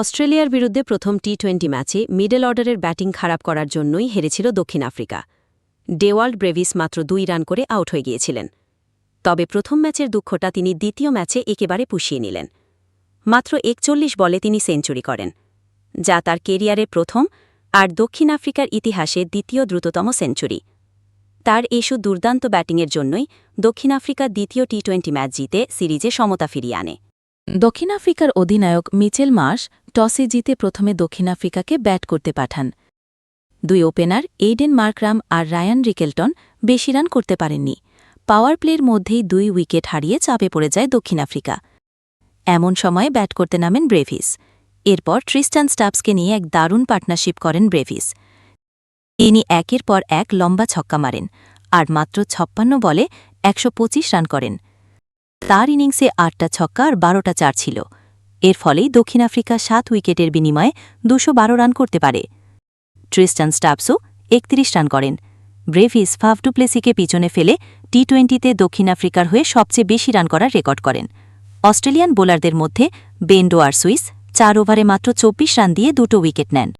অস্ট্রেলিয়ার বিরুদ্ধে প্রথম টি টোয়েন্টি ম্যাচে মিডল অর্ডারের ব্যাটিং খারাপ করার জন্যই হেরেছিল দক্ষিণ আফ্রিকা। ডেওয়াল্ড ব্রেভিস মাত্র দুই রান করে আউট হয়ে গিয়েছিলেন। তবে প্রথম ম্যাচের দুঃখটা তিনি দ্বিতীয় ম্যাচে একেবারে পুষিয়ে নিলেন। মাত্র একচল্লিশ বলে তিনি সেঞ্চুরি করেন, যা তার কেরিয়ারে প্রথম আর দক্ষিণ আফ্রিকার ইতিহাসে দ্বিতীয় দ্রুততম সেঞ্চুরি। তার এসু দুর্দান্ত ব্যাটিংয়ের জন্যই দক্ষিণ আফ্রিকা দ্বিতীয় টি টোয়েন্টি ম্যাচ জিতে সিরিজে সমতা ফিরিয়ে আনে। দক্ষিণ আফ্রিকার অধিনায়ক মিচেল মার্শ টসে জিতে প্রথমে দক্ষিণ আফ্রিকাকে ব্যাট করতে পাঠান। দুই ওপেনার এইডেন মার্করাম আর রায়ান রিকেলটন বেশি রান করতে পারেননি। পাওয়ার প্লের মধ্যেই দুই উইকেট হারিয়ে চাপে পড়ে যায় দক্ষিণ আফ্রিকা। এমন সময়ে ব্যাট করতে নামেন ব্রেভিস। এরপর ট্রিস্টান স্টাপসকে নিয়ে এক দারুণ পার্টনারশিপ করেন ব্রেভিস। তিনি একের পর এক লম্বা ছক্কা মারেন আর মাত্র ছাপ্পান্ন বলে একশো পঁচিশ রান করেন। তার ইনিংসে আটটা ছক্কা আর বারোটা চার ছিল। এর ফলে দক্ষিণ আফ্রিকা সাত উইকেটের বিনিময়ে দুশো রান করতে পারে। ট্রিস্টান স্টাপসও একত্রিশ রান করেন। ব্রেভিস ফাফ ডুপ্লেসিকে পিছনে ফেলে টি টোয়েন্টিতে দক্ষিণ আফ্রিকার হয়ে সবচেয়ে বেশি রান করার রেকর্ড করেন। অস্ট্রেলিয়ান বোলারদের মধ্যে বেন্ডো আর সুইস চার ওভারে মাত্র চব্বিশ রান দিয়ে দুটো উইকেট নেন।